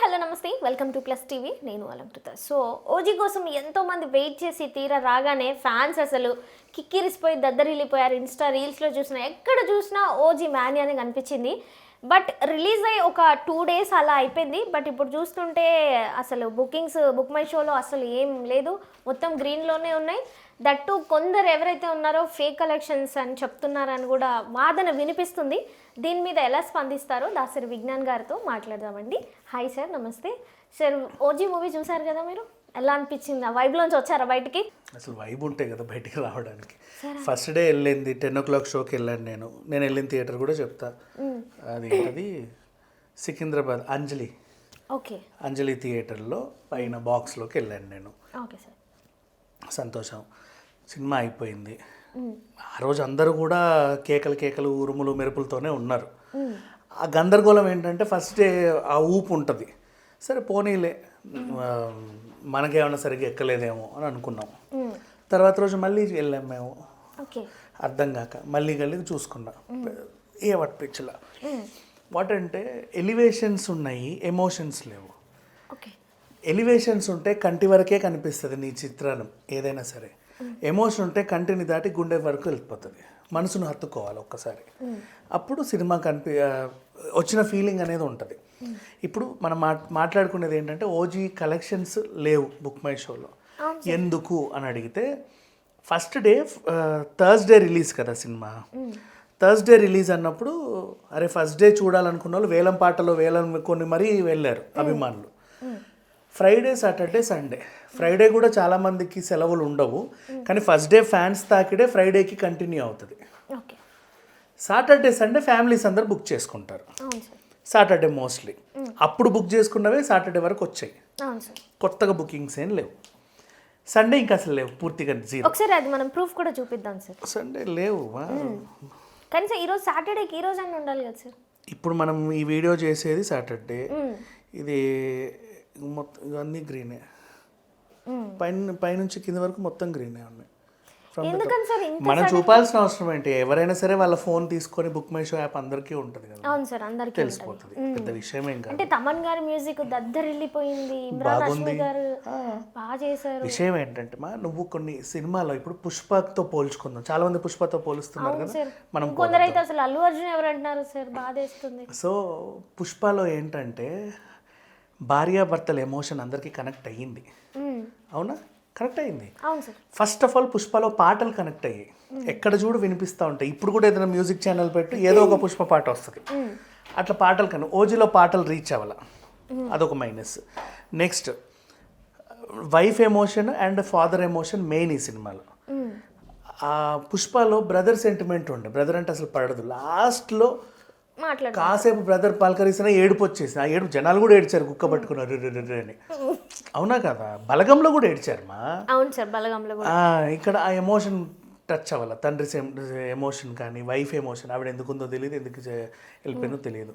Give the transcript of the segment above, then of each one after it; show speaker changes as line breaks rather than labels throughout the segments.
Hello నమస్తే. Welcome to plus TV నేను Alankrita. So OG కోసం ఎంతోమంది వెయిట్ చేసి తీరా రాగానే ఫ్యాన్స్ అసలు కిక్కిరిసిపోయి దద్దరిల్లిపోయారు. ఇన్స్టా రీల్స్లో చూసినా ఎక్కడ చూసినా ఓజీ మ్యాని అని కనిపించింది. బట్ రిలీజ్ అయ్యి ఒక టూ డేస్ అలా అయిపోయింది. బట్ ఇప్పుడు చూస్తుంటే అసలు బుకింగ్స్ బుక్ మై షోలో అసలు ఏం లేదు. మొత్తం గ్రీన్లోనే ఉన్నాయి. దట్టు కొందరు ఎవరైతే ఉన్నారో ఫేక్ కలెక్షన్స్ అని చెప్తున్నారని కూడా వాదన వినిపిస్తుంది. దీని మీద ఎలా స్పందిస్తారో దాసరి విజ్ఞాన్ గారితో మాట్లాడదామండి. హాయ్ సార్ నమస్తే. సార్ ఓజీ మూవీ చూసారు కదా మీరు? ఎలా అనిపించింది? ఆ వైబ్లోంచి వచ్చారా బయటికి?
అసలు వైబ్ ఉంటాయి కదా బయటికి రావడానికి. ఫస్ట్ డే వెళ్ళింది టెన్ ఓ క్లాక్ షోకి వెళ్ళాను నేను. నేను వెళ్ళిన థియేటర్ కూడా చెప్తా. అది అది సికింద్రాబాద్ అంజలి.
ఓకే.
అంజలి థియేటర్లో పైన బాక్స్లోకి వెళ్ళాను నేను.
ఓకే సార్
సంతోషం. సినిమా అయిపోయింది. ఆ రోజు అందరూ కూడా కేకలు కేకలు ఉరుములు మెరుపులతోనే ఉన్నారు. ఆ గందరగోళం ఏంటంటే ఫస్ట్ డే ఆ ఊపు ఉంటుంది. సరే పోనీలే ఆ, మనకేమైనా సరిగ్గా ఎక్కలేదేమో అని అనుకున్నాం. తర్వాత రోజు మళ్ళీ వెళ్ళాం మేము. అర్థం కాక మళ్ళీ కలిగి చూసుకున్నాం. ఏ వాటి పిచ్చల. వాట్ అంటే ఎలివేషన్స్ ఉన్నాయి ఎమోషన్స్ లేవు. ఎలివేషన్స్ ఉంటే కంటి వరకే కనిపిస్తుంది నీ చిత్రానం ఏదైనా సరే. ఎమోషన్ ఉంటే కంటిని దాటి గుండె వరకు వెళ్ళిపోతుంది. మనసును హత్తుకోవాలి ఒక్కసారి. అప్పుడు సినిమా కనిపి వచ్చిన ఫీలింగ్ అనేది ఉంటుంది. ఇప్పుడు మనం మాట్ మాట్లాడుకునేది ఏంటంటే ఓజీ కలెక్షన్స్ లేవు బుక్ మై షోలో. ఎందుకు అని అడిగితే ఫస్ట్ డే థర్స్డే రిలీజ్ కదా సినిమా. థర్స్డే రిలీజ్ అన్నప్పుడు అరే ఫస్ట్ డే చూడాలనుకున్న వాళ్ళు వేలం పాటలో వేలం కొన్ని మరీ వెళ్ళారు అభిమానులు. ఫ్రైడే సాటర్డే సండే ఫ్రైడే కూడా చాలా మందికి సెలవులు ఉండవు. కానీ ఫస్ట్ డే ఫ్యాన్స్ తాకిడే ఫ్రైడేకి కంటిన్యూ అవుతుంది. సాటర్డే సండే ఫ్యామిలీస్ అందరు బుక్ చేసుకుంటారు. సాటర్డే మోస్ట్లీ అప్పుడు బుక్ చేసుకున్నవే సాటర్డే వరకు వచ్చాయి. కొత్తగా బుకింగ్స్ ఏం లేవు. సండే ఇంకా అసలు లేవు పూర్తిగా జీరో
ఒకసారి అది మనం ప్రూఫ్ కూడా చూపిద్దాం సార్.
సండే లేవు.
కానీ సార్ ఈరోజు సాటర్డేకి ఈ రోజు అని ఉండాలి కదా సార్.
ఇప్పుడు మనం ఈ వీడియో చేసేది సాటర్డే ఇది మొత్తం ఇవన్నీ గ్రీనే పైన పైనుంచి కింద వరకు మొత్తం గ్రీనే ఉన్నాయి. మనం చూపాల్సిన అవసరం ఏంటి? ఎవరైనా సరే వాళ్ళ ఫోన్ తీసుకొని బుక్ మై షో యాప్ అందరికీ ఉంటుంది కదా.
అవును సార్ అందరికీ.
తెలిసిపోతుంది. పెద్ద విషయం ఏం కాదు.
అంటే తమన్ గారి మ్యూజిక్ దద్దరిల్లిపోయింది
బాగుంది.
బాగా చేశారు.
విషయం ఏంటంటే మా నువ్వు కొన్ని సినిమాలో ఇప్పుడు పుష్పతో పోల్చుకుందాం. చాలా మంది పుష్పతో పోలుస్తున్నారు కదా. మనం
కొందరైతే అసలు అల్లు అర్జున్ ఎవరు అంటున్నారు సార్ బాధేస్తుంది
సో పుష్పలో ఏంటంటే భార్యాభర్తల ఎమోషన్ అందరికీ కనెక్ట్ అయ్యింది. అవునా? కనెక్ట్ అయ్యింది. ఫస్ట్ ఆఫ్ ఆల్ పుష్పలో పాటలు కనెక్ట్ అయ్యాయి. ఎక్కడ చూడు వినిపిస్తూ ఉంటాయి. ఇప్పుడు కూడా ఏదైనా మ్యూజిక్ ఛానల్ పెట్టి ఏదో ఒక పుష్ప పాట వస్తుంది. అట్లా పాటలు కను ఓజీలో పాటలు రీచ్ అవ్వాల. అదొక minus next wife emotion and father emotion main ఈ సినిమాలో. ఆ పుష్పలో బ్రదర్ సెంటిమెంట్ ఉండే. బ్రదర్ అంటే అసలు పడదు. లాస్ట్లో
మాట్లాడు
కాసేపు బ్రదర్ పలకరిసిన ఏడుపు వచ్చేసింది. ఆ ఏడుపు జనాలు కూడా ఏడ్చారు కుక్క పట్టుకున్నారు అని. అవునా కదా? బలగంలో కూడా ఏడ్చారు మా.
అవును సార్ బలగంలో కూడా.
ఇక్కడ ఆ ఎమోషన్ టచ్ అవ్వాల. తండ్రి ఎమోషన్ కానీ వైఫ్ ఎమోషన్ ఆవిడ ఎందుకు ఉందో తెలియదు ఎందుకు వెళ్ళిపోయిందో తెలియదు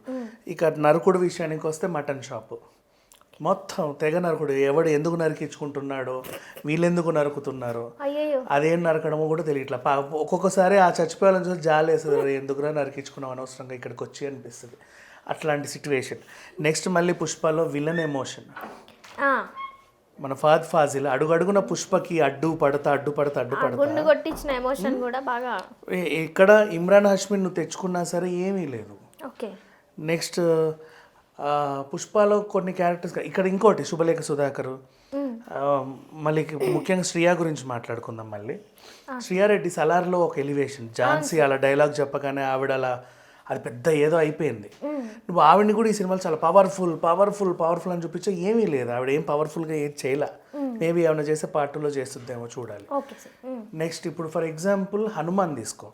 ఇక నరకుడు విషయానికి వస్తే మటన్ షాపు. మొత్తం తెగ నరకుడు. ఎవడు ఎందుకు నరికించుకుంటున్నాడో? వీళ్ళెందుకు నరుకుతున్నారో? అదేం నరకడమో కూడా తెలియట్లా. పా ఒక్కొక్కసారి ఆ చచ్చిపోయాలని చూసి జాలి వేస్తుంది "అరే, ఎందుకురా నరికించుకున్నాం అనవసరంగా ఇక్కడికి వచ్చి? అనిపిస్తుంది. అట్లాంటి సిచ్యువేషన్ నెక్స్ట్ మళ్ళీ పుష్పలో విలన్ ఎమోషన్. మన ఫాద్ ఫాజిల్ అడుగడుగున పుష్పకి అడ్డు పడతా అడ్డు పడతా అడ్డు పడతా.
కొట్టించిన ఎమోషన్ కూడా బాగా.
ఇక్కడ ఇమ్రాన్ హష్మిన్ నువ్వు తెచ్చుకున్నా సరే ఏమీ లేదు.
ఓకే.
నెక్స్ట్ పుష్పలో కొన్ని క్యారెక్టర్స్ ఇక్కడ ఇంకోటి శుభలేఖ సుధాకర్. మళ్ళీ ముఖ్యంగా శ్రియా గురించి మాట్లాడుకుందాం మళ్ళీ. శ్రియారెడ్డి సలార్లో ఒక ఎలివేషన్ ఝాన్సీ అలా డైలాగ్ చెప్పగానే ఆవిడ అలా అది పెద్ద ఏదో అయిపోయింది. నువ్వు ఆవిడని కూడా ఈ సినిమాలో చాలా పవర్ఫుల్ పవర్ఫుల్ పవర్ఫుల్ అని చూపించా ఏమీ లేదు. ఆవిడ ఏం పవర్ఫుల్గా ఏది చేయలే. మేబీ ఏమైనా చేస్తే పార్ట్ టూలో చేస్తుందేమో చూడాలి. నెక్స్ట్ ఇప్పుడు ఫర్ ఎగ్జాంపుల్ హనుమాన్ తీసుకో.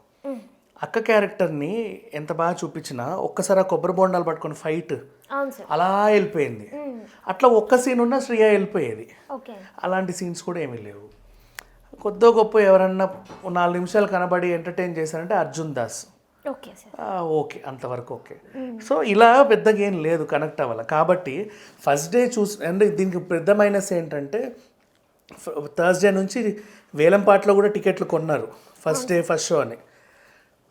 అక్క క్యారెక్టర్ని ఎంత బాగా చూపించినా ఒక్కసారి ఆ కొబ్బరి బొండాలు పట్టుకొని ఫైట్ అలా వెళ్ళిపోయింది. అట్లా ఒక్క సీన్ ఉన్నా శ్రియ వెళ్ళిపోయేది.
ఓకే
అలాంటి సీన్స్ కూడా ఏమీ లేవు. కొద్దో గొప్ప ఎవరన్నా నాలుగు నిమిషాలు కనబడి ఎంటర్టైన్ చేశారంటే అర్జున్ దాస్.
ఓకే
అంతవరకు ఓకే సో ఇలా పెద్దగా ఏం లేదు కనెక్ట్ అవ్వాలి. కాబట్టి ఫస్ట్ డే చూసి అంటే దీనికి పెద్ద మైనస్ ఏంటంటే థర్స్డే నుంచి వేలంపాటలో కూడా టికెట్లు కొన్నారు. ఫస్ట్ డే ఫస్ట్ షో అని.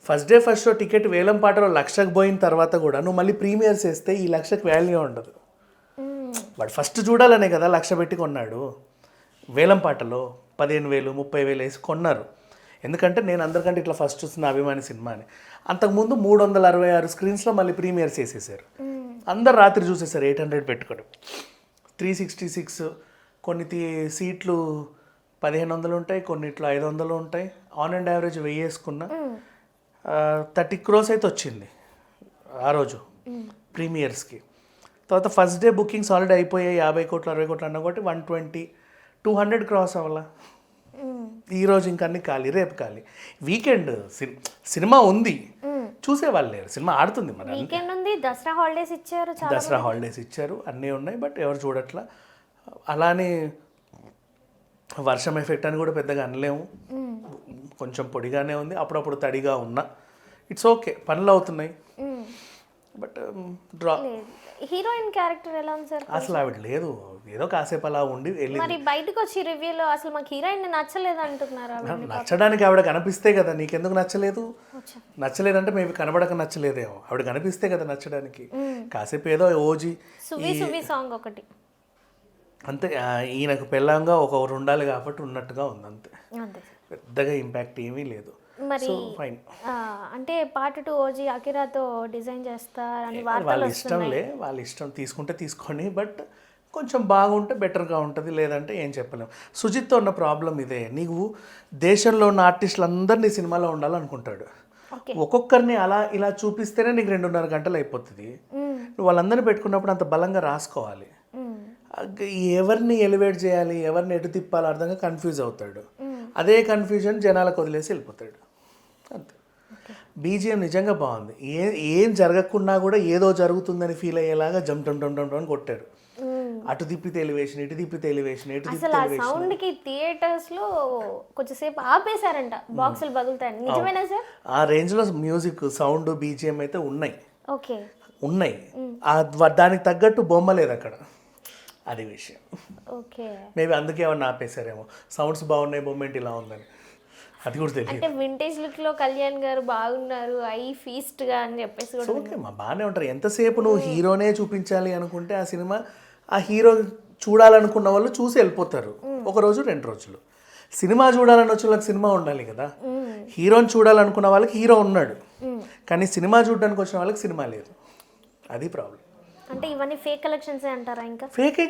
First day first show ticket వేలం పాటలో లక్షకు పోయిన తర్వాత కూడా నువ్వు మళ్ళీ ప్రీమియర్స్ వేస్తే ఈ లక్షకు వాల్యూ ఉండదు.
బట్
వాడు ఫస్ట్ చూడాలనే కదా లక్ష పెట్టి కొన్నాడు. వేలం పాటలో పదిహేను వేలు ముప్పై వేలు వేసి కొన్నారు. ఎందుకంటే నేను అందరికంటే ఇట్లా ఫస్ట్ చూస్తున్న అభిమాని సినిమా అని. అంతకుముందు మూడు వందల అరవై ఆరు స్క్రీన్స్లో మళ్ళీ ప్రీమియర్స్ వేసేసారు. అందరు రాత్రి చూసేసారు ఎయిట్ హండ్రెడ్ పెట్టుకోవడం త్రీ సిక్స్టీ సిక్స్ కొన్ని సీట్లు పదిహేను వందలు ఉంటాయి కొన్నిట్లో ఐదు వందలు ఉంటాయి. ఆన్ అండ్ యావరేజ్ వెయ్యి వేసుకున్నా థర్టీ క్రోస్ అయితే వచ్చింది ఆ రోజు ప్రీమియర్స్కి. తర్వాత ఫస్ట్ డే బుకింగ్స్ ఆల్రెడీ అయిపోయాయి యాభై కోట్లు అరవై కోట్లు అన్న ఒకటి one twenty two hundred cross అవ్వాలా? ఈ రోజు ఇంక అన్ని ఖాళీ రేపు ఖాళీ. వీకెండ్ సినిమా ఉంది. చూసే వాళ్ళు లేరు సినిమా ఆడుతుంది మరి
వీకెండ్ ఉంది దసరా హాలిడేస్ ఇచ్చారు
దసరా హాలిడేస్ ఇచ్చారు అన్నీ ఉన్నాయి బట్ ఎవరు చూడట్లా. అలానే వర్షం ఎఫెక్ట్ అని కూడా పెద్దగా అనలేము. కొంచెం పొడిగానే ఉంది. అప్పుడప్పుడు తడిగా ఉన్నా. ఇట్స్ ఓకే పనులు అవుతున్నాయి.
మ్మ్.
బట్ డ్రా
లేదు. హీరోయిన్ క్యారెక్టర్ ఎలా ఉంది సార్?
అసలు ఆవిడ లేదు. ఏదో కాసేపు అలా ఉండి వెళ్ళి
మరి బయటకు వచ్చి రివ్యూలో అసలు మాకు హీరోయిన్ నచ్చలేదు అంటున్నారు.
నచ్చడానికి ఆవిడ కనిపిస్తే కదా నీకెందుకు నచ్చలేదు. నచ్చలేదంటే మేబీ కనబడక నచ్చలేదేమో. ఆవిడ కనిపిస్తే కదా నచ్చడానికి. కాసేపు ఏదో ఓజీ
సువి సువి సాంగ్ ఒకటి.
అంతే ఈయనకు పెళ్ళంగా ఒకరు ఉండాలి కాబట్టి ఉన్నట్టుగా ఉంది అంతే. పెద్దగా ఇంపాక్ట్ ఏమీ లేదు.
మరి అంటే పార్ట్ టూ ఓజీ అకిరాతో డిజైన్ చేస్తారని
వాళ్ళ ఇష్టంలే వాళ్ళ ఇష్టం తీసుకుంటే తీసుకోండి బట్ కొంచెం బాగుంటే బెటర్గా ఉంటుంది లేదంటే ఏం చెప్పలేం. సుజిత్తో ఉన్న ప్రాబ్లం ఇదే నీవు దేశంలో ఉన్న ఆర్టిస్టులు అందరినీ సినిమాలో ఉండాలనుకుంటాడు. ఒక్కొక్కరిని అలా ఇలా చూపిస్తేనే నీకు రెండున్నర గంటలు అయిపోతుంది. నువ్వు వాళ్ళందరినీ పెట్టుకున్నప్పుడు అంత బలంగా రాసుకోవాలి. ఎవరిని ఎలివేట్ చేయాలి ఎవరిని ఎటు తిప్పాలి అర్థంగా కన్ఫ్యూజ్ అవుతాడు. అదే కన్ఫ్యూజన్ జనాలకు వదిలేసి వెళ్ళిపోతాడు. అంతే. బీజిఎం నిజంగా బాగుంది. ఏ ఏం జరగకుండా కూడా ఏదో జరుగుతుందని ఫీల్ అయ్యేలాగా జమ్ టమ్ టమ్ టమ్ కొట్టారు
మ్మ్.
అటు తిప్పితే ఎలివేషన్ ఇటు తిప్పితే ఎలివేషన్ ఇటు తిప్పితే
అసలు ఆ సౌండ్కి థియేటర్స్లో కొంచెంసేపు ఆపేశారంట. బాక్సులు పగులుతాయని నిజమేనా సార్?
ఆ రేంజ్లో మ్యూజిక్ సౌండ్ బీజిఎం అయితే ఉన్నాయి.
ఓకే.
ఉన్నాయి. దానికి తగ్గట్టు బొమ్మ లేదు అక్కడ. అది విషయం.
ఓకే.
మేబీ అందుకే ఏమన్నా ఆపేశారేమో. సౌండ్స్ బాగున్నాయి మూమెంట్ ఇలా ఉందని. అది కూడా తెలియదు.
అంటే వింటేజ్ లుక్లో కళ్యాణ్ గారు బాగున్నారు ఐ ఫీస్ట్గా అని చెప్పేసి కూడా
ఓకే మా బాగానే ఉంటారు. ఎంతసేపు నువ్వు హీరోనే చూపించాలి అనుకుంటే ఆ సినిమా ఆ హీరో చూడాలనుకున్న వాళ్ళు చూసి వెళ్ళిపోతారు. ఒక రోజు రెండు రోజులు. సినిమా చూడాలని వచ్చిన వాళ్ళకి సినిమా ఉండాలి కదా. హీరోని చూడాలనుకున్న వాళ్ళకి హీరో ఉన్నాడు. కానీ సినిమా చూడడానికి వచ్చిన వాళ్ళకి సినిమా లేదు. అది ప్రాబ్లం
అంటే ఇవన్నీ ఫేక్ కలెక్షన్స్ అంటారా ఇంకా?
ఫేకే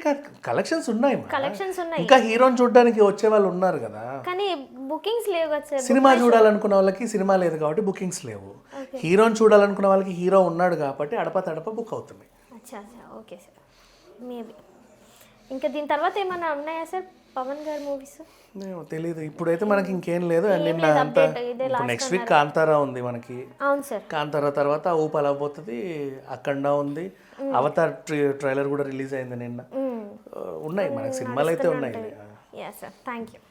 కలెక్షన్స్ ఉన్నాయి.
కలెక్షన్స్ ఉన్నాయి.
ఇంకా హీరోని చూడడానికి వచ్చే వాళ్ళు ఉన్నారు కదా.
కానీ బుకింగ్స్ లేవు కదా
సినిమా చూడాలనుకున్న వాళ్ళకి సినిమా లేదు కాబట్టి బుకింగ్స్ లేవు. హీరోని చూడాలనుకున్న వాళ్ళకి హీరో ఉన్నాడు కాబట్టి అడప తడప బుక్
అచ్చా అచ్చా ఓకే సార్ మేబీ ఇంకా దీని తర్వాత ఏమైనా ఉన్నాయా సార్ పవన్ గారి మూవీస్
తెలీదు. ఇప్పుడైతే మనకి ఇంకేం లేదు. అండ్ నిన్న అంతా నెక్స్ట్ వీక్ కాంతారా ఉంది మనకి.
అవును సార్.
కాంతారా తర్వాత ఊపు అలా పోతుంది అఖండ ఉంది. అవతార్ ట్రైలర్ కూడా రిలీజ్ అయింది నిన్న. ఉన్నాయి. మనకి సినిమాలు అయితే ఉన్నాయి.
Yeah sir thank you